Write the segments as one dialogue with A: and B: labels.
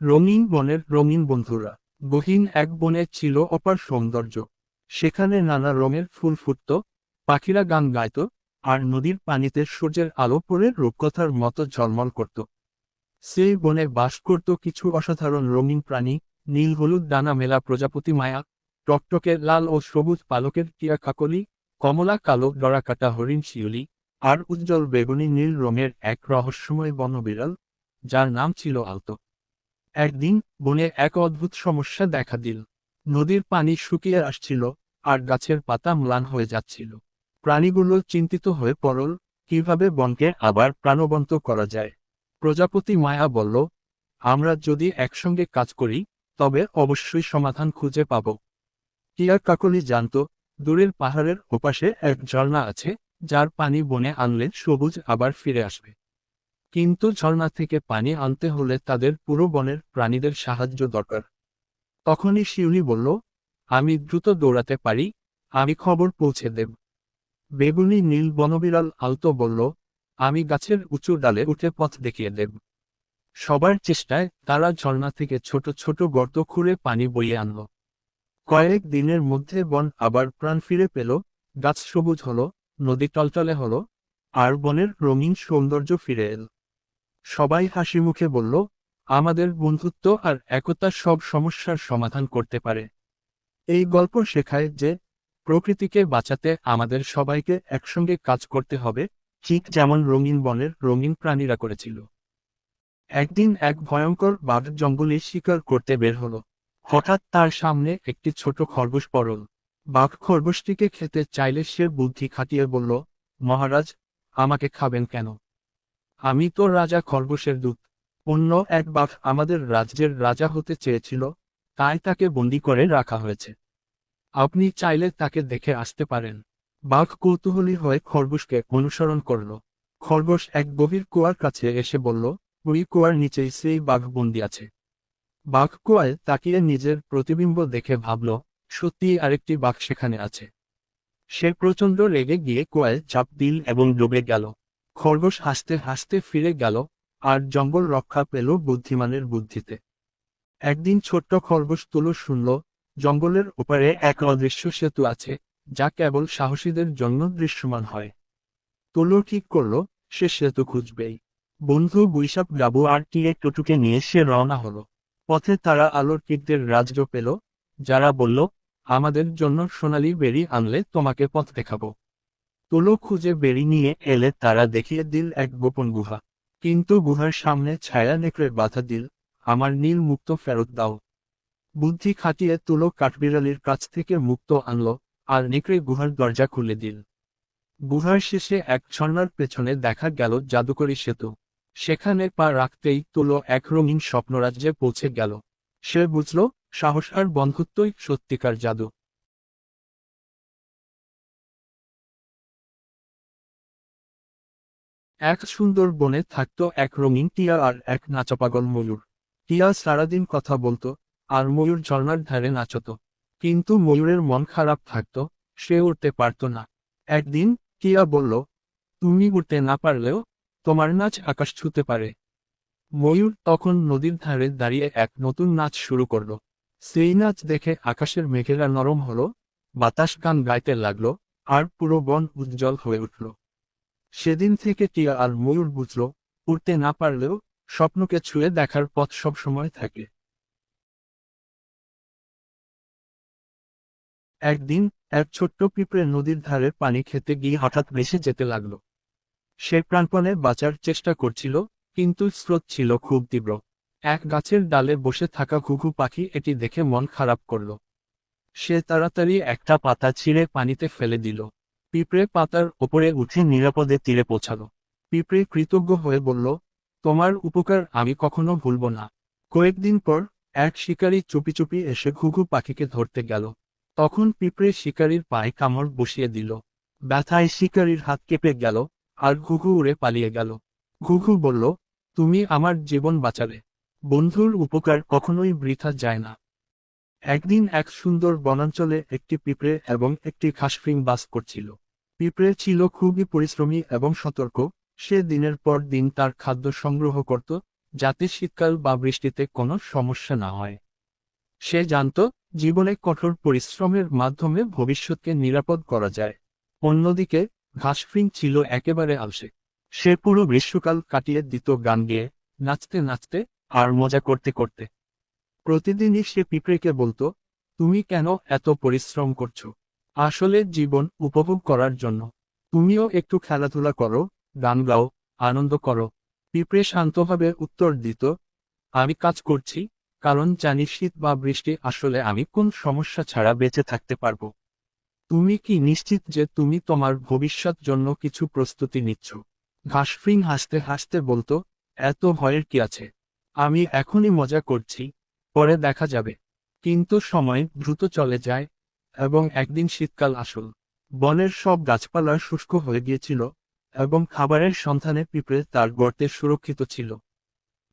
A: রঙিন বনের রঙিন বন্ধুরা, গহীন এক বনে ছিল অপার সৌন্দর্য। সেখানে নানা রঙের ফুল ফুটত, পাখিরা গান গাইত, আর নদীর পানিতে সূর্যের আলো পড়ে রূপকথার মতো ঝলমল করত। সেই বনে বাস করত কিছু অসাধারণ রঙিন প্রাণী, নীল হলুদ ডানা মেলা প্রজাপতি মায়া, টকটকে লাল ও সবুজ পালকের টিয়া কাকলি কমলা কালো ডরাকাটা হরিণ শিউলি, আর উজ্জ্বল বেগুনি নীল রঙের এক রহস্যময় বনবিড়াল, যার নাম ছিল আলতো। একদিন বনে এক অদ্ভুত সমস্যা দেখা দিল। নদীর পানি শুকিয়ে আসছিল, আর গাছের পাতা ম্লান হয়ে যাচ্ছিল। প্রাণীগুলো চিন্তিত হয়ে পড়ল, কীভাবে বনকে আবার প্রাণবন্ত করা যায়? প্রজাপতি মায়া বলল, আমরা যদি একসঙ্গে কাজ করি, তবে অবশ্যই সমাধান খুঁজে পাব। টিয়া কাকলি জানত, দূরের পাহাড়ের ওপাশে এক ঝর্ণা আছে, যার পানি বনে আনলে সবুজ আবার ফিরে আসবে। কিন্তু ঝর্ণা থেকে পানি আনতে হলে তাদের পুরো বনের প্রাণীদের সাহায্য দরকার। তখনই শিউলি বলল, আমি দ্রুত দৌড়াতে পারি, আমি খবর পৌঁছে দেব। বেগুনি নীল বনবিড়াল আলতো বলল, আমি গাছের উঁচু ডালে উঠে পথ দেখিয়ে দেব। সবার চেষ্টায় তারা ঝর্ণা থেকে ছোট ছোট গর্ত খুঁড়ে পানি বইয়ে আনল। কয়েক দিনের মধ্যে বন আবার প্রাণ ফিরে পেল, গাছ সবুজ হলো, নদী টলটলে হলো, আর বনের রঙিন সৌন্দর্য ফিরে এল। সবাই হাসি মুখে বলল, আমাদের বন্ধুত্ব আর একতা সব সমস্যার সমাধান করতে পারে। এই গল্প শেখায় যে, প্রকৃতিকে বাঁচাতে আমাদের সবাইকে একসঙ্গে কাজ করতে হবে, ঠিক যেমন রঙিন বনের রঙিন প্রাণীরা করেছিল। একদিন এক ভয়ঙ্কর বাঘ জঙ্গলে শিকার করতে বের হলো। হঠাৎ তার সামনে একটি ছোট খরগোশ পরল বাঘ খরগোশটিকে খেতে চাইলে সে বুদ্ধি খাটিয়ে বলল, মহারাজ, আমাকে খাবেন কেন? আমি তো রাজা খরগোশের দূত। অন্য এক বাঘ আমাদের রাজ্যের রাজা হতে চেয়েছিল, তাই তাকে বন্দি করে রাখা হয়েছে। আপনি চাইলে তাকে দেখে আসতে পারেন। বাঘ কৌতূহলী হয়ে খরগোশকে অনুসরণ করল। খরগোশ এক গভীর কুয়ার কাছে এসে বলল, ওই কুয়ার নিচেই সেই বাঘ বন্দি আছে। বাঘ কুয়ায় তাকিয়ে নিজের প্রতিবিম্ব দেখে ভাবল সত্যি আরেকটি বাঘ সেখানে আছে। সে প্রচণ্ড রেগে গিয়ে কুয়ায় চাপ দিল এবং ডুবে গেল। খরগোশ হাসতে হাসতে ফিরে গেল, আর জঙ্গল রক্ষা পেল বুদ্ধিমানের বুদ্ধিতে। একদিন ছোট্ট খরগোশ তুলো শুনল, জঙ্গলের ওপারে এক অদৃশ্য সেতু আছে, যা কেবল সাহসীদের জন্য দৃশ্যমান হয়। তুলো ঠিক করল, সে সেতু খুঁজবেই। বন্ধু বৈশাখ ডাবু আর টিয়ে টুটুকে নিয়ে সে রওনা হলো। পথে তারা আলোর কীটদের রাজ্য পেল, যারা বলল, আমাদের জন্য সোনালি বেরি আনলে তোমাকে পথ দেখাবো। তুলো খুঁজে বেরি নিয়ে এলে তারা দেখিয়ে দিল এক গোপন গুহা। কিন্তু গুহার সামনে ছায়া নেকড়ে বাধা দিল, আমার নীল মুক্ত ফেরত দাও। বুদ্ধি খাটিয়ে তুলো কাঠবিড়ালির কাছ থেকে মুক্ত আনলো, আর নেকড়ে গুহার দরজা খুলে দিল। গুহার শেষে এক ঝর্ণার পেছনে দেখা গেল জাদুকরী সেতু। সেখানে পা রাখতেই তুলো এক রঙিন স্বপ্নরাজ্যে পৌঁছে গেল। সে বুঝল, সাহস আর বন্ধুত্বই সত্যিকার জাদু। এক সুন্দর বনে থাকত এক রঙিন টিয়া আর এক নাচপাগল ময়ূর। টিয়া সারাদিন কথা বলতো, আর ময়ূর ঝর্ণার ধারে নাচত। কিন্তু ময়ূরের মন খারাপ থাকত, সে উঠতে পারত না। একদিন টিয়া বলল, তুমি উঠতে না পারলেও তোমার নাচ আকাশ ছুতে পারে। ময়ূর তখন নদীর ধারে দাঁড়িয়ে এক নতুন নাচ শুরু করল। সেই নাচ দেখে আকাশের মেঘেরা নরম হলো, বাতাস গান গাইতে লাগল, আর পুরো বন উজ্জ্বল হয়ে উঠল। সেদিন থেকে টিয়া আর ময়ূর বুঝল উঠতে না পারলেও স্বপ্নকে ছুঁয়ে দেখার পথ সব সময় থাকে। একদিন এক ছোট্ট পিঁপড়ে নদীর ধারে পানি খেতে গিয়ে হঠাৎ ভেসে যেতে লাগল। সে প্রাণপণে বাঁচার চেষ্টা করছিল, কিন্তু স্রোত ছিল খুব তীব্র। এক গাছের ডালে বসে থাকা ঘুঘু পাখি এটি দেখে মন খারাপ করল। সে তাড়াতাড়ি একটা পাতা ছিঁড়ে পানিতে ফেলে দিল। পিঁপড়ে পাতার ওপরে উঠে নিরাপদে তীরে পৌঁছাল। পিঁপড়ে কৃতজ্ঞ হয়ে বলল, তোমার উপকার আমি কখনো ভুলব না। কয়েকদিন পর, এক শিকারী চুপি চুপি এসে ঘুঘু পাখিকে ধরতে গেল। তখন পিঁপড়ে শিকারীর পায়ে কামড় বসিয়ে দিল। ব্যথায় শিকারীর হাত কেঁপে গেল আর ঘুঘু উড়ে পালিয়ে গেল। ঘুঘু বলল, তুমি আমার জীবন বাঁচালে। বন্ধুর উপকার কখনোই বৃথা যায় না। একদিন এক সুন্দর বনাঞ্চলে একটি পিঁপড়ে এবং একটি খাসফিং বাস করছিল। পিঁপড়ে ছিল খুবই পরিশ্রমী এবং সতর্ক, সে দিনের পর দিন তার খাদ্য সংগ্রহ করত, যাতে শীতকাল বা বৃষ্টিতে কোনো সমস্যা না হয়। সে জানত, জীবনে কঠোর পরিশ্রমের মাধ্যমে ভবিষ্যৎকে নিরাপদ করা যায়। অন্যদিকে ঘাসফ্রিং ছিল একেবারে আলসে। সে পুরো গ্রীষ্মকাল কাটিয়ে দিত গান গেয়ে, নাচতে নাচতে, আর মজা করতে করতে। প্রতিদিনই সে পিঁপড়েকে বলতো, তুমি কেন এত পরিশ্রম করছ? আসলে জীবন উপভোগ করার জন্য। তুমিও একটু খেলাধুলা করো, গান গাও, আনন্দ করো। পিঁপড়ে শান্তভাবে উত্তর দিত, আমি কাজ করছি, কারণ জানি শীত বা বৃষ্টি আসলে আমি কোন সমস্যা ছাড়া বেঁচে থাকতে পারব। তুমি কি নিশ্চিত যে তুমি তোমার ভবিষ্যৎ জন্য কিছু প্রস্তুতি নিচ্ছ? ঘাসফ্রিং হাসতে হাসতে বলতো, এত ভয়ের কি আছে? আমি এখনই মজা করছি, পরে দেখা যাবে। কিন্তু সময় দ্রুত চলে যায় এবং একদিন শীতকাল আসল। বনের সব গাছপালা শুষ্ক হয়ে গিয়েছিল এবং খাবারের সন্ধানে পিঁপড়ে তার গর্তে সুরক্ষিত ছিল।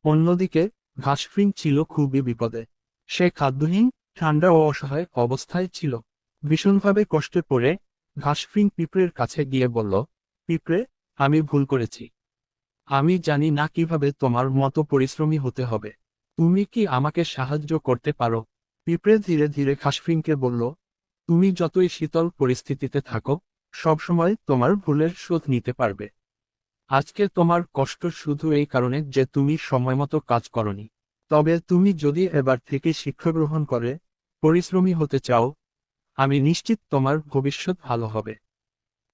A: অন্যদিকে ঘাসফ্রিং ছিল খুবই বিপদে। সে খাদ্যহীন ঠান্ডা ও অসহায় অবস্থায় ছিল। ভীষণভাবে কষ্টে পড়ে ঘাসফ্রিং পিঁপড়ের কাছে গিয়ে বলল পিঁপড়ে আমি ভুল করেছি। আমি জানি না কীভাবে তোমার মতো পরিশ্রমী হতে হবে। তুমি কি আমাকে সাহায্য করতে পারো? পিঁপড়ে ধীরে ধীরে ঘাসফ্রিংকে বলল তুমি যতই শীতল পরিস্থিতিতে থাকো সবসময় তোমার ভুলের শোধ নিতে পারবে। আজকে তোমার কষ্ট শুধু এই কারণে যে তুমি সময়মতো কাজ করনি। তবে তুমি যদি এবার থেকে শিক্ষা গ্রহণ করে, পরিশ্রমী হতে চাও, আমি নিশ্চিত তোমার ভবিষ্যৎ ভালো হবে।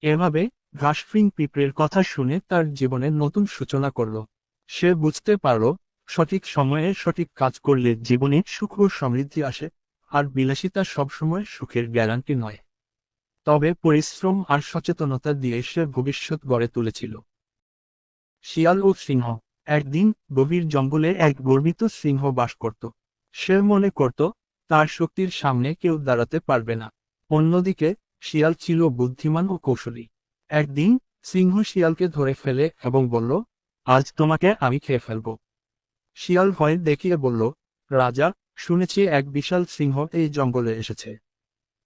A: এভাবে ঘাসফ্রিং পিঁপড়ের কথা শুনে তার জীবনে নতুন সূচনা করল। সে বুঝতে পারল, সঠিক সময়ে সঠিক কাজ করলে জীবনে সুখ ও সমৃদ্ধি আসে। আর বিলাসিতা সবসময় সুখের গ্যারান্টি নয়। তবে পরিশ্রম আর সচেতনতা দিয়ে সে ভবিষ্যৎ গড়ে তুলেছিল। শিয়াল ও সিংহ। একদিন গভীর জঙ্গলে এক গর্বিত সিংহ বাস করত। সে মনে করত, তার শক্তির সামনে কেউ দাঁড়াতে পারবে না। অন্যদিকে, শিয়াল ছিল বুদ্ধিমান ও কৌশলী। একদিন, সিংহ শিয়ালকে ধরে ফেলে এবং বলল, আজ তোমাকে আমি খেয়ে ফেলব। শিয়াল ভয় দেখিয়ে বলল, রাজা শুনেছি এক বিশাল সিংহ এই জঙ্গলে এসেছে।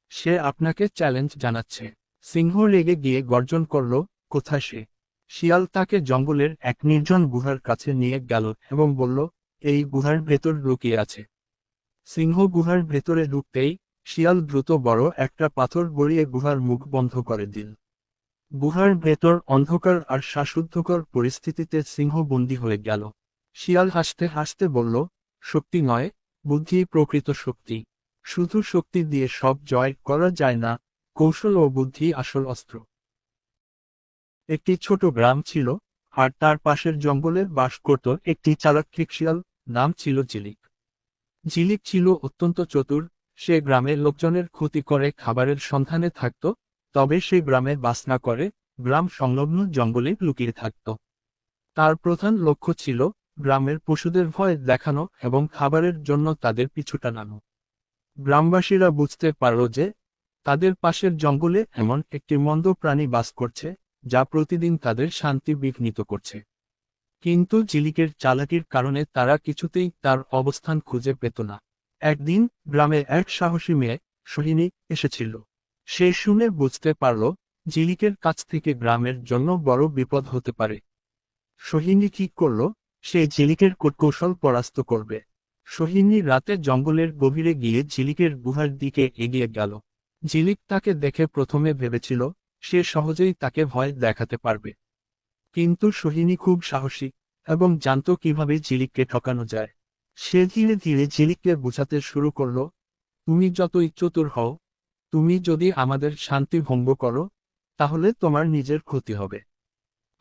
A: সে আপনাকে চ্যালেঞ্জ জানাচ্ছে। সিংহ রেগে গিয়ে গর্জন করল, কোথায় সে? শিয়াল তাকে জঙ্গলের এক নির্জন গুহার কাছে নিয়ে গেল এবং বলল, এই গুহার ভেতর লুকিয়ে আছে। সিংহ গুহার ভেতরে ঢুকতেই শিয়াল দ্রুত বড় একটা পাথর গড়িয়ে গুহার মুখ বন্ধ করে দিল। গুহার ভেতর অন্ধকার আর শ্বাসুদ্ধকর পরিস্থিতিতে সিংহ বন্দী হয়ে গেল। শিয়াল হাসতে হাসতে বলল, শক্তি নয় বুদ্ধি প্রকৃত শক্তি। শুধু শক্তি দিয়ে সব জয় করা যায় না, কৌশল ও বুদ্ধি আসল অস্ত্র। একটি ছোট গ্রাম ছিল, আর তার পাশের জঙ্গলে বাস করত একটি চালাক্ষিক শিয়াল, নাম ছিল জিলিক। জিলিক ছিল অত্যন্ত চতুর, সে গ্রামের লোকজনের ক্ষতি করে খাবারের সন্ধানে থাকত, তবে সে গ্রামে বাস না করে, গ্রাম সংলগ্ন জঙ্গলে লুকিয়ে থাকত। তার প্রধান লক্ষ্য ছিল গ্রামের পশুদের ভয় দেখানো এবং খাবারের জন্য তাদের পিছু টানানো। গ্রামবাসীরা বুঝতে পারল যে, তাদের পাশের জঙ্গলে এমন একটি মন্দ প্রাণী বাস করছে, যা প্রতিদিন তাদের শান্তি বিঘ্নিত করছে। কিন্তু জিলিকের চালাকির কারণে তারা কিছুতেই তার অবস্থান খুঁজে পেত না। একদিন গ্রামে এক সাহসী মেয়ে, সোহিনী, এসেছিল। সে শুনে বুঝতে পারল জিলিকের কাছ থেকে গ্রামের জন্য বড় বিপদ হতে পারে। সোহিনী কি করল? সে ঝিলিকের কৌশল পরাস্ত করবে। সোহিনী রাতে জঙ্গলের গভীরে গিয়ে ঝিলিকের গুহার দিকে এগিয়ে গেল। ঝিলিক তাকে দেখে প্রথমে ভেবেছিল, সে সহজেই তাকে ভয় দেখাতে পারবে। কিন্তু সোহিনী খুব সাহসী এবং জানত কীভাবে ঝিলিককে ঠকানো যায়। সে ধীরে ধীরে ঝিলিককে বোঝাতে শুরু করল, তুমি যতই চতুর হও, তুমি যদি আমাদের শান্তি ভঙ্গ করো, তাহলে তোমার নিজের ক্ষতি হবে।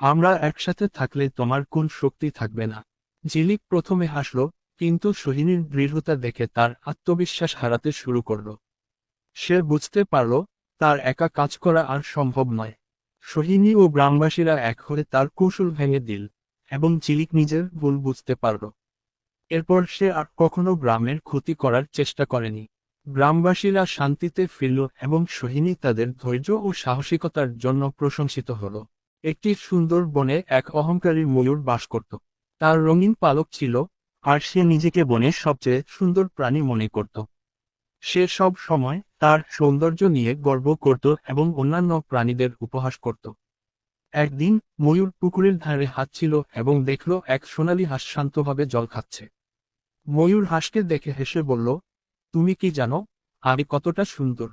A: আমরা একসাথে থাকলে তোমার কোন শক্তি থাকবে না। জিলিক প্রথমে হাসল, কিন্তু সোহিনীর দৃঢ়তা দেখে তার আত্মবিশ্বাস হারাতে শুরু করল। সে বুঝতে পারল, তার একা কাজ করা আর সম্ভব নয়। সোহিনী ও গ্রামবাসীরা এক হয়ে তার কৌশল ভেঙে দিল, এবং ঝিলিক নিজের ভুল বুঝতে পারল। এরপর সে আর কখনো গ্রামের ক্ষতি করার চেষ্টা করেনি। গ্রামবাসীরা শান্তিতে ফিরল, এবং সোহিনী তাদের ধৈর্য ও সাহসিকতার জন্য প্রশংসিত হল। একটি সুন্দর বনে এক অহংকারী ময়ূর বাস করত। তার রঙিন পালক ছিল, আর সে নিজেকে বনের সবচেয়ে সুন্দর প্রাণী মনে করত। সে সব সময় তার সৌন্দর্য নিয়ে গর্ব করত এবং অন্যান্য প্রাণীদের উপহাস করত। একদিন ময়ূর পুকুরের ধারে হাঁটছিল এবং দেখল এক সোনালী হাঁস শান্তভাবে জল খাচ্ছে। ময়ূর হাঁসকে দেখে হেসে বলল, তুমি কি জানো, আমি কতটা সুন্দর।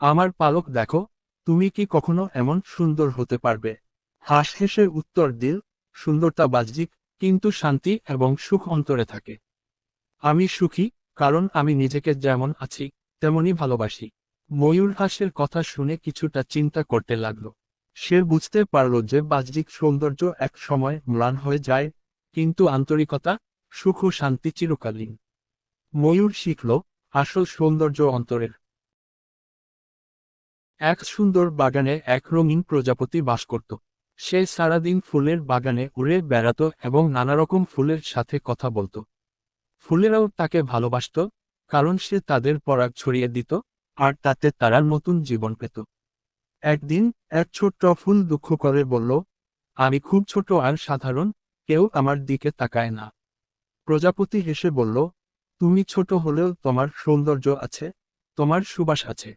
A: আমার পালক দেখো তুমি কি কখনো এমন সুন্দর হতে পারবে? হাঁস হেসে উত্তর দিল, সুন্দরতা বাহ্যিক, কিন্তু শান্তি এবং সুখ অন্তরে থাকে। আমি সুখী, কারণ আমি নিজেকে যেমন আছি তেমনই ভালোবাসি। ময়ূর হাঁসের কথা শুনে কিছুটা চিন্তা করতে লাগল। সে বুঝতে পারল যে বাহ্যিক সৌন্দর্য এক সময় ম্লান হয়ে যায়, কিন্তু আন্তরিকতা, সুখ ও শান্তি চিরকালীন। ময়ূর শিখল, আসল সৌন্দর্য অন্তরের এক সুন্দর বাগানে এক রঙিন প্রজাপতি বাস করত। সে সারাদিন ফুলের বাগানে উড়ে বেড়াত এবং নানা রকম ফুলের সাথে কথা বলত। ফুলেরাও তাকে ভালোবাসত, কারণ সে তাদের পরাগ ছড়িয়ে দিত, আর তাতে তারা নতুন জীবন পেত। একদিন এক ছোট্ট ফুল দুঃখ করে বলল, আমি খুব ছোট আর সাধারণ, কেউ আমার দিকে তাকায় না। প্রজাপতি হেসে বলল, তুমি ছোট হলেও তোমার সৌন্দর্য আছে, তোমার সুবাস আছে।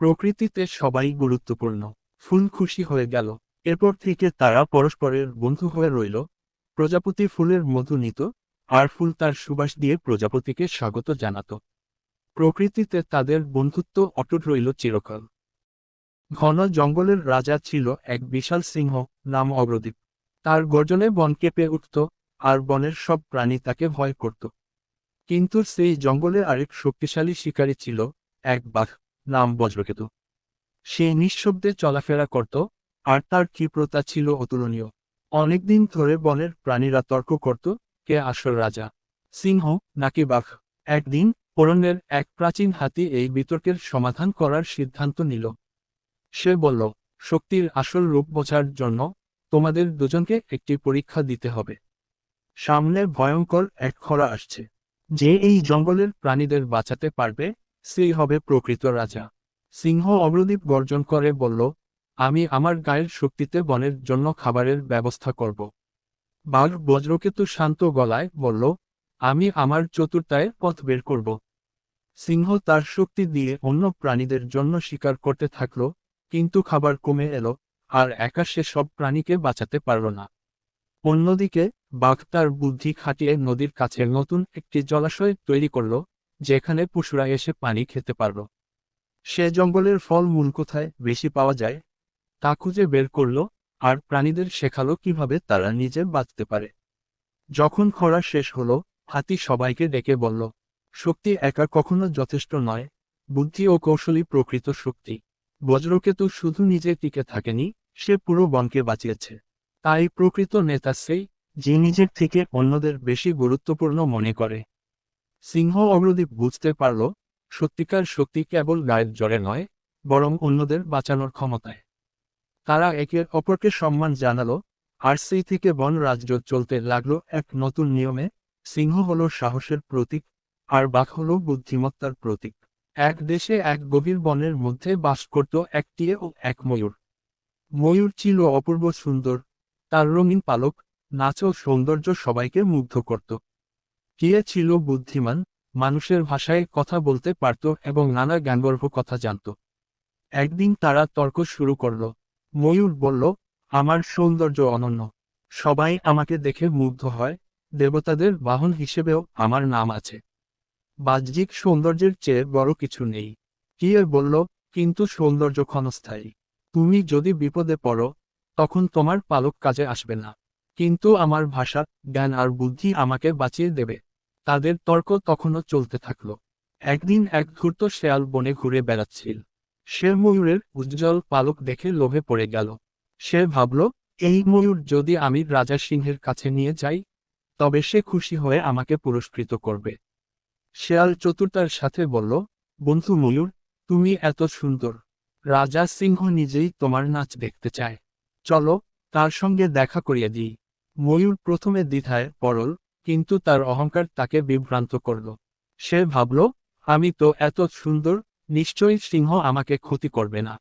A: প্রকৃতিতে সবাই গুরুত্বপূর্ণ। ফুল খুশি হয়ে গেল। এরপর থেকে তারা পরস্পরের বন্ধু হয়ে রইল। প্রজাপতি ফুলের মধু নিত, আর ফুল তার সুবাস দিয়ে প্রজাপতিকে স্বাগত জানাত। প্রকৃতিতে তাদের বন্ধুত্ব অটুট রইল চিরকাল। ঘন জঙ্গলের রাজা ছিল এক বিশাল সিংহ নাম অগ্রদীপ তার গর্জনে বন কেঁপে উঠত, আর বনের সব প্রাণী তাকে ভয় করত। কিন্তু সেই জঙ্গলে আরেক শক্তিশালী শিকারী ছিল এক বাঘ। নাম বজ্রকেতু সে নিঃশব্দে চলাফেরা করত, আর তার ক্ষিপ্রতা ছিল অতুলনীয়। অনেকদিন ধরে বনের প্রাণীরা তর্ক করত, কে আসল রাজা? সিংহ নাকি বাঘ? একদিন অরণ্যের এক প্রাচীন হাতি এই বিতর্কের সমাধান করার সিদ্ধান্ত নিল। সে বলল, শক্তির আসল রূপ বোঝার জন্য তোমাদের দুজনকে একটি পরীক্ষা দিতে হবে। সামনে ভয়ঙ্কর এক খরা আসছে। যে এই জঙ্গলের প্রাণীদের বাঁচাতে পারবে সেই হবে প্রকৃত রাজা। সিংহ অগ্রদীপ গর্জন করে বলল, আমি আমার গায়ের শক্তিতে বনের জন্য খাবারের ব্যবস্থা করব। বাঘ বজ্রকেতু শান্ত গলায় বলল, আমি আমার চতুর্থায় পথ বের করব। সিংহ তার শক্তি দিয়ে অন্য প্রাণীদের জন্য শিকার করতে থাকল, কিন্তু খাবার কমে এলো, আর একা সে সব প্রাণীকে বাঁচাতে পারল না। অন্যদিকে বাঘ তার বুদ্ধি খাটিয়ে নদীর কাছে নতুন একটি জলাশয় তৈরি করল যেখানে পশুরা এসে পানি খেতে পারল। সে জঙ্গলের ফল মূল কোথায় বেশি পাওয়া যায়, তা খুঁজে বের করল আর প্রাণীদের শেখালো কীভাবে তারা নিজে বাঁচতে পারে। যখন খরা শেষ হলো, হাতি সবাইকে ডেকে বলল, শক্তি একা কখনো যথেষ্ট নয়। বুদ্ধি ও কৌশলী প্রকৃত শক্তি। বজ্রকেতু শুধু নিজে টিকে থাকেনি, সে পুরো বনকে বাঁচিয়েছে। তাই প্রকৃত নেতা সেই, যে নিজের থেকে অন্যদের বেশি গুরুত্বপূর্ণ মনে করে। সিংহ অগ্রদীপ বুঝতে পারল, সত্যিকার শক্তি কেবল গায়ের জ্বরে নয়, বরং অন্যদের বাঁচানোর ক্ষমতায়। তারা একে অপরকে সম্মান জানালো, আর সেই থেকে বন রাজ্য চলতে লাগল এক নতুন নিয়মে। সিংহ হল সাহসের প্রতীক, আর বাঘ হল বুদ্ধিমত্তার প্রতীক। এক দেশে এক গভীর বনের মধ্যে বাস করত একটি ও এক ময়ূর। ময়ূর ছিল অপূর্ব সুন্দর, তার রঙিন পালক, নাচ ও সৌন্দর্য সবাইকে মুগ্ধ করত। টিয়ে ছিল বুদ্ধিমান, মানুষের ভাষায় কথা বলতে পারত এবং নানা জ্ঞানগর্ভ কথা জানত। একদিন তারা তর্ক শুরু করল। ময়ূর বলল, আমার সৌন্দর্য অনন্য। সবাই আমাকে দেখে মুগ্ধ হয়। দেবতাদের বাহন হিসেবেও আমার নাম আছে। বাহ্যিক সৌন্দর্যের চেয়ে বড় কিছু নেই কিয়ে বলল, কিন্তু সৌন্দর্য ক্ষণস্থায়ী। তুমি যদি বিপদে পড়ো, তখন তোমার পালক কাজে আসবে না। কিন্তু আমার ভাষা, জ্ঞান আর বুদ্ধি আমাকে বাঁচিয়ে দেবে। তাদের তর্ক তখনও চলতে থাকল। একদিন এক ধূর্ত শেয়াল বনে ঘুরে বেড়াচ্ছিল। সে ময়ূরের উজ্জ্বল পালক দেখে লোভে পড়ে গেল। সে ভাবল, এই ময়ূর যদি আমি রাজা সিংহের কাছে নিয়ে যাই, তবে সে খুশি হয়ে আমাকে পুরস্কৃত করবে। শেয়াল চতুর্তার সাথে বলল, বন্ধু ময়ূর, তুমি এত সুন্দর। রাজা সিংহ নিজেই তোমার নাচ দেখতে চায়। চলো, তার সঙ্গে দেখা করিয়ে দিই। ময়ূর প্রথমে দ্বিধায় পড়ল কিন্তু তার অহংকার তাকে বিভ্রান্ত করল। সে ভাবল, আমি তো এত সুন্দর, নিশ্চয়ই সিংহ আমাকে ক্ষতি করবে না।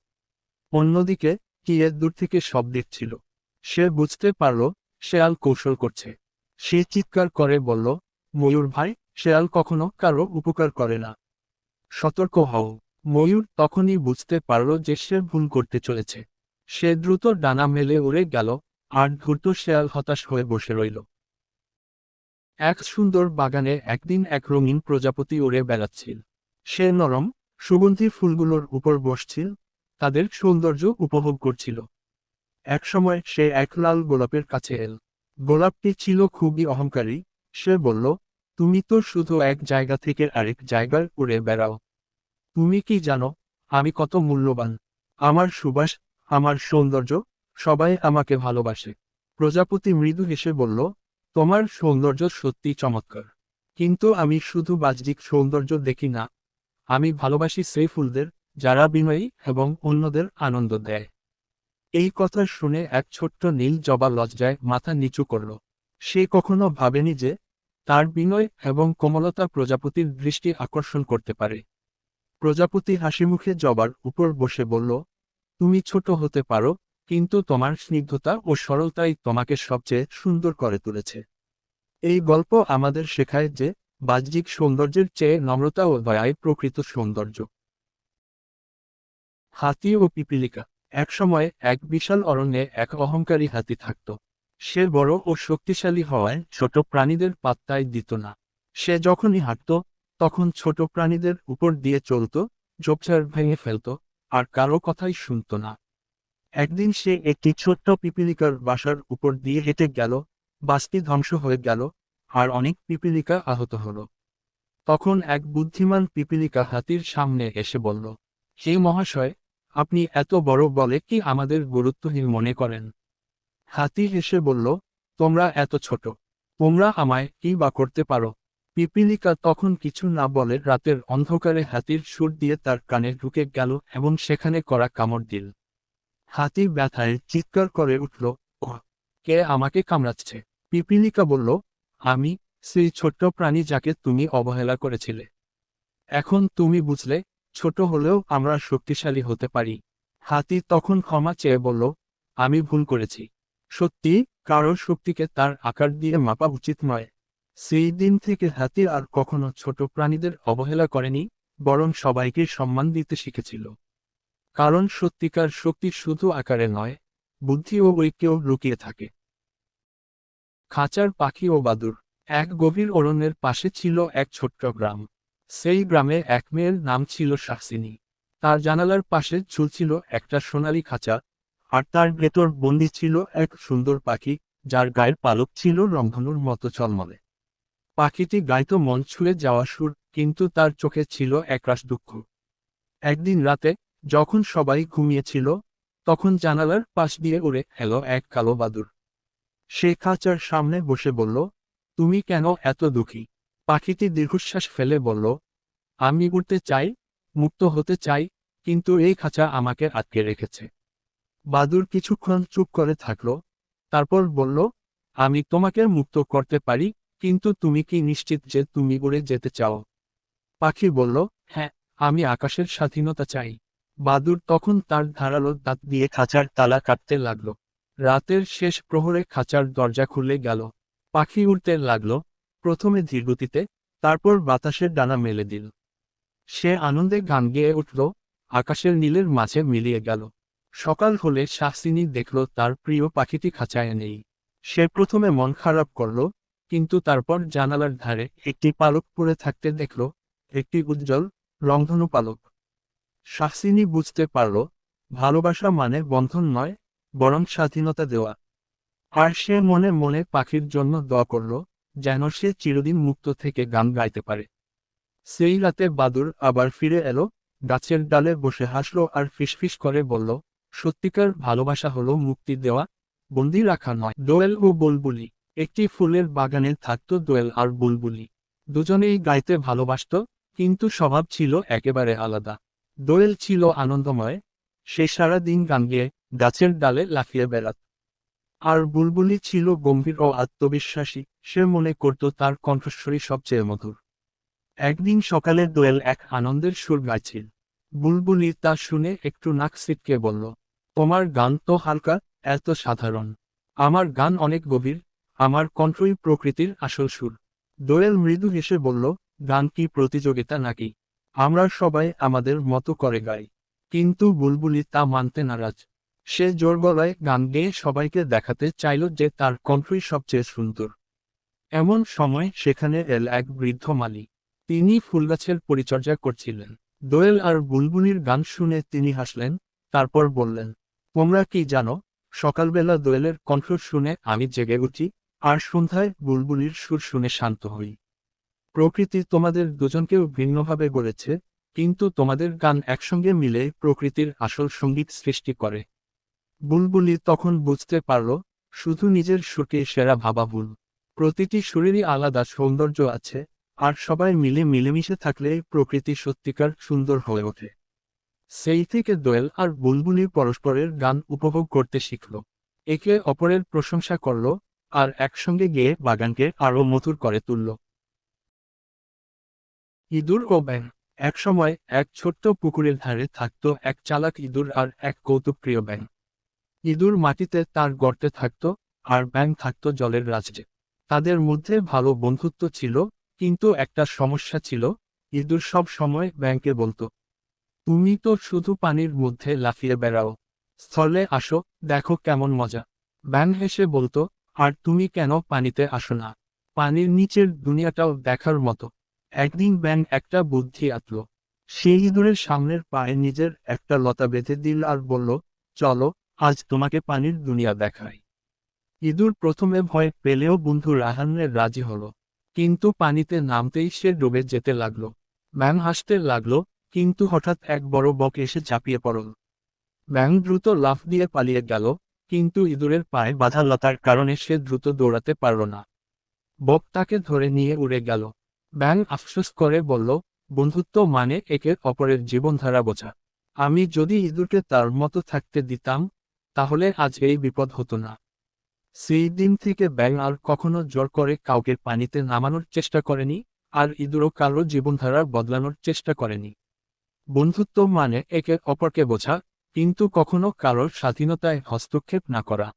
A: অন্যদিকে কিয়ে দূর থেকে সব দেখছিল। সে বুঝতে পারল, শেয়াল কৌশল করছে। সে চিৎকার করে বলল, ময়ূর ভাই, শেয়াল কখনো কারও উপকার করে না। সতর্ক হও। ময়ূর তখনই বুঝতে পারল যে সে ভুল করতে চলেছে। সে দ্রুত ডানা মেলে উড়ে গেল, আর ধূর্ত শেয়াল হতাশ হয়ে বসে রইল। এক সুন্দর বাগানে একদিন এক রঙিন প্রজাপতি উড়ে বেড়াচ্ছিল। সে নরম, সুগন্ধি ফুলগুলোর উপর বসছিল, তাদের সৌন্দর্য উপভোগ করছিল। একসময় সে এক লাল গোলাপের কাছে এল। গোলাপটি ছিল খুবই অহংকারী। সে বলল, তুমি তো শুধু এক জায়গা থেকে আরেক জায়গায় উড়ে বেড়াও। তুমি কি জানো, আমি কত মূল্যবান। আমার সুবাস, আমার সৌন্দর্য, সবাই আমাকে ভালোবাসে। প্রজাপতি মৃদু হেসে বলল তোমার সৌন্দর্য সত্যি চমৎকার। কিন্তু আমি শুধু বাহ্যিক সৌন্দর্য দেখি না, আমি ভালোবাসি সেই ফুলদের, যারা বিনয়ী এবং অন্যদের আনন্দ দেয়। এই কথা শুনে এক ছোট্ট নীল জবা লজ্জায় মাথা নিচু করল। সে কখনো ভাবেনি যে, তার বিনয় এবং কোমলতা প্রজাপতির দৃষ্টি আকর্ষণ করতে পারে। প্রজাপতি হাসিমুখে জবার উপর বসে বলল, তুমি ছোট হতে পারো কিন্তু তোমার স্নিগ্ধতা ও সরলতাই তোমাকে সবচেয়ে সুন্দর করে তুলেছে। এই গল্প আমাদের শেখায় যে, বাহ্যিক সৌন্দর্যের চেয়ে নম্রতা ও দয়াই প্রকৃত সৌন্দর্য। হাতি ও পিপিলিকা, একসময় এক বিশাল অরণ্যে এক অহংকারী হাতি থাকত। সে বড় ও শক্তিশালী হওয়ায় ছোট প্রাণীদের পাত্তায় দিত না। সে যখনই হাঁটত, তখন ছোট প্রাণীদের উপর দিয়ে চলত, ঝোপঝাড় ভেঙে ফেলত, আর কারও কথাই শুনত না। একদিন সে একটি ছোট্ট পিপিলিকার বাসার উপর দিয়ে হেঁটে গেল, বাসটি ধ্বংস হয়ে গেল, আর অনেক পিপিলিকা আহত হল। তখন এক বুদ্ধিমান পিপিলিকা হাতির সামনে এসে বলল, হে মহাশয়, আপনি এত বড় বলে কি আমাদের গুরুত্বহীন মনে করেন? হাতি হেসে বলল, তোমরা এত ছোট, তোমরা আমায় কি বা করতে পারো? পিপিলিকা তখন কিছু না বলে রাতের অন্ধকারে হাতির সুর দিয়ে তার কানে ঢুকে গেল এবং সেখানে করা কামড় দিল। হাতি ব্যথায় চিৎকার করে উঠল কে আমাকে কামড়াচ্ছে? পিপিলিকা বলল, আমি, সেই ছোট্ট প্রাণী যাকে তুমি অবহেলা করেছিলে। এখন তুমি বুঝলে, ছোট হলেও আমরা শক্তিশালী হতে পারি। হাতি তখন ক্ষমা চেয়ে বলল, আমি ভুল করেছি। সত্যি কারোর শক্তিকে তার আকার দিয়ে মাপা উচিত নয়। সেই দিন থেকে হাতি আর কখনো ছোট প্রাণীদের অবহেলা করেনি, বরং সবাইকে সম্মান দিতে শিখেছিল। কারণ সত্যিকার শক্তি শুধু আকারে নয়, বুদ্ধি ও ঐক্যও লুকিয়ে থাকে। খাঁচার পাখি ও বাদুর এক গভীর অরণ্যের পাশে ছিল এক ছোট্ট গ্রাম। সেই গ্রামে এক মেয়ের নাম ছিল শাসিনী তার জানালার পাশে ঝুলছিল একটা সোনালী খাঁচা, আর তার ভেতর বন্দি ছিল এক সুন্দর পাখি, যার গায়ের পালক ছিল রংধনুর মতো চলমলে। পাখিটি গাইতো মন ছুঁয়ে যাওয়া সুর, কিন্তু তার চোখে ছিল একরাশ দুঃখ। একদিন রাতে যখন সবাই ঘুমিয়েছিল, তখন জানালার পাশ দিয়ে উড়ে এলো এক কালো বাদুর। সে খাঁচার সামনে বসে বলল, তুমি কেন এত দুঃখী? পাখিটি দীর্ঘশ্বাস ফেলে বলল, আমি উড়তে চাই, মুক্ত হতে চাই, কিন্তু এই খাঁচা আমাকে আটকে রেখেছে। বাদুর কিছুক্ষণ চুপ করে থাকল, তারপর বলল, আমি তোমাকে মুক্ত করতে পারি, কিন্তু তুমি কি নিশ্চিত যে তুমি উড়ে যেতে চাও? পাখি বলল হ্যাঁ আমি আকাশের স্বাধীনতা চাই। বাদুর তখন তার ধারালো দাঁত দিয়ে খাঁচার তালা কাটতে লাগল। রাতের শেষ প্রহরে খাঁচার দরজা খুলে গেল। পাখি উড়তে লাগল। প্রথমে ধীরগতিতে, তারপর বাতাসের ডানা মেলে দিল। সে আনন্দে গান গেয়ে উঠল। আকাশের নীলের মাঝে মিলিয়ে গেল। সকাল হলে শাসিনী দেখল তার প্রিয় পাখিটি খাঁচায় নেই। সে প্রথমে মন খারাপ করল, কিন্তু তারপর জানালার ধারে একটি পালক পরে থাকতে দেখল। একটি উজ্জ্বল, রংধনু পালক। শাসিনী বুঝতে পারল, ভালোবাসা মানে বন্ধন নয়, বরং স্বাধীনতা দেওয়া। আর সে মনে মনে পাখির জন্য দোয়া করল, যেন সে চিরদিন মুক্ত থেকে গান গাইতে পারে। সেই রাতে বাদুর আবার ফিরে এলো, গাছের ডালে বসে হাসলো আর ফিসফিস করে বলল, সত্যিকার ভালোবাসা হলো মুক্তি দেওয়া, বন্দি রাখা নয়। দোয়েল ও বুলবুলি, একটি ফুলের বাগানে থাকত দোয়েল আর বুলবুলি। দুজনেই গাইতে ভালোবাসত, কিন্তু স্বভাব ছিল একেবারে আলাদা। দোয়েল ছিল আনন্দময়, সে সারা দিন গান গেয়ে গাছের ডালে লাফিয়ে বেড়াত। আর বুলবুলি ছিল গম্ভীর ও আত্মবিশ্বাসী, সে মনে করত তার কণ্ঠস্বরী সবচেয়ে মধুর। একদিন সকালে দোয়েল এক আনন্দের সুর গাইছিল। বুলবুলি তা শুনে একটু নাক সিটকে বলল, তোমার গান তো হালকা, এত সাধারণ। আমার গান অনেক গভীর, আমার কণ্ঠই প্রকৃতির আসল সুর। দোয়েল মৃদু হেসে বলল, গান কি প্রতিযোগিতা নাকি? আমরা সবাই আমাদের মতো করে গাই। কিন্তু বুলবুলি তা মানতে নারাজ। সে জোর গলায় গান গেয়ে সবাইকে দেখাতে চাইল যে তার কণ্ঠই সবচেয়ে সুন্দর। এমন সময় সেখানে এল এক বৃদ্ধ মালি। তিনি ফুলগাছের পরিচর্যা করছিলেন। দোয়েল আর বুলবুলির গান শুনে তিনি হাসলেন, তারপর বললেন, তোমরা কি জানো, সকালবেলা দোয়েলের কণ্ঠ শুনে আমি জেগে উঠি, আর সন্ধ্যায় বুলবুলির সুর শুনে শান্ত হই। প্রকৃতি তোমাদের দুজনকেও ভিন্নভাবে গড়েছে, কিন্তু তোমাদের গান একসঙ্গে মিলে প্রকৃতির আসল সংগীত সৃষ্টি করে। বুলবুলি তখন বুঝতে পারল, শুধু নিজের সুরকে সেরা ভাবা ভুল। প্রতিটি সুরেরই আলাদা সৌন্দর্য আছে, আর সবাই মিলে মিলেমিশে থাকলে প্রকৃতি সত্যিকার সুন্দর হয়ে ওঠে। সেই থেকে দোয়েল আর বুলবুলি পরস্পরের গান উপভোগ করতে শিখল। একে অপরের প্রশংসা করল, আর একসঙ্গে গিয়ে বাগানকে আরও মধুর করে তুলল। ইঁদুর ও ব্যাং একসময় এক ছোট্ট পুকুরের ধারে থাকত এক চালাক ইঁদুর আর এক কৌতুকপ্রিয় ব্যাং ইঁদুর মাটিতে তার গর্তে থাকত আর ব্যাং থাকত জলের রাজ্যে। তাদের মধ্যে ভালো বন্ধুত্ব ছিল, কিন্তু একটা সমস্যা ছিল, ইঁদুর সব সময় ব্যাংকে বলতো, তুমি তো শুধু পানির মধ্যে লাফিয়ে বেড়াও। স্থলে আসো, দেখো কেমন মজা। ব্যাং হেসে বলতো, আর তুমি কেন পানিতে আসো না? পানির নিচের দুনিয়াটাও দেখার মতো। একদিন ব্যাং একটা বুদ্ধি আতল সেই ইঁদুরের সামনের পায়ে নিজের একটা লতা বেঁধে দিল আর বলল, চলো, আজ তোমাকে পানির দুনিয়া দেখাই। ইঁদুর প্রথমে ভয় পেলেও বন্ধু রাহানের রাজি হলো। কিন্তু পানিতে নামতেই সে ডুবে যেতে লাগল। ব্যাং হাসতে লাগল, কিন্তু হঠাৎ এক বড় বক এসে ঝাঁপিয়ে পড়ল। ব্যাং দ্রুত লাফ দিয়ে পালিয়ে গেল, কিন্তু ইঁদুরের পায়ে বাধা লতার কারণে সে দ্রুত দৌড়াতে পারল না। বক তাকে ধরে নিয়ে উড়ে গেল। ব্যাং আফসোস করে বলল, বন্ধুত্ব মানে একে অপরের জীবনধারা বোঝা। আমি যদি ইঁদুরকে তার মতো থাকতে দিতাম, তাহলে আজ এই বিপদ হতো না। সেই দিন থেকে ব্যাং আর কখনো জোর করে কাউকে পানিতে নামানোর চেষ্টা করেনি, আর ইঁদুরও কারও জীবনধারা বদলানোর চেষ্টা করেনি। বন্ধুত্ব মানে একে অপরকে বোঝা, কিন্তু কখনো কারোর স্বাধীনতায় হস্তক্ষেপ না করা।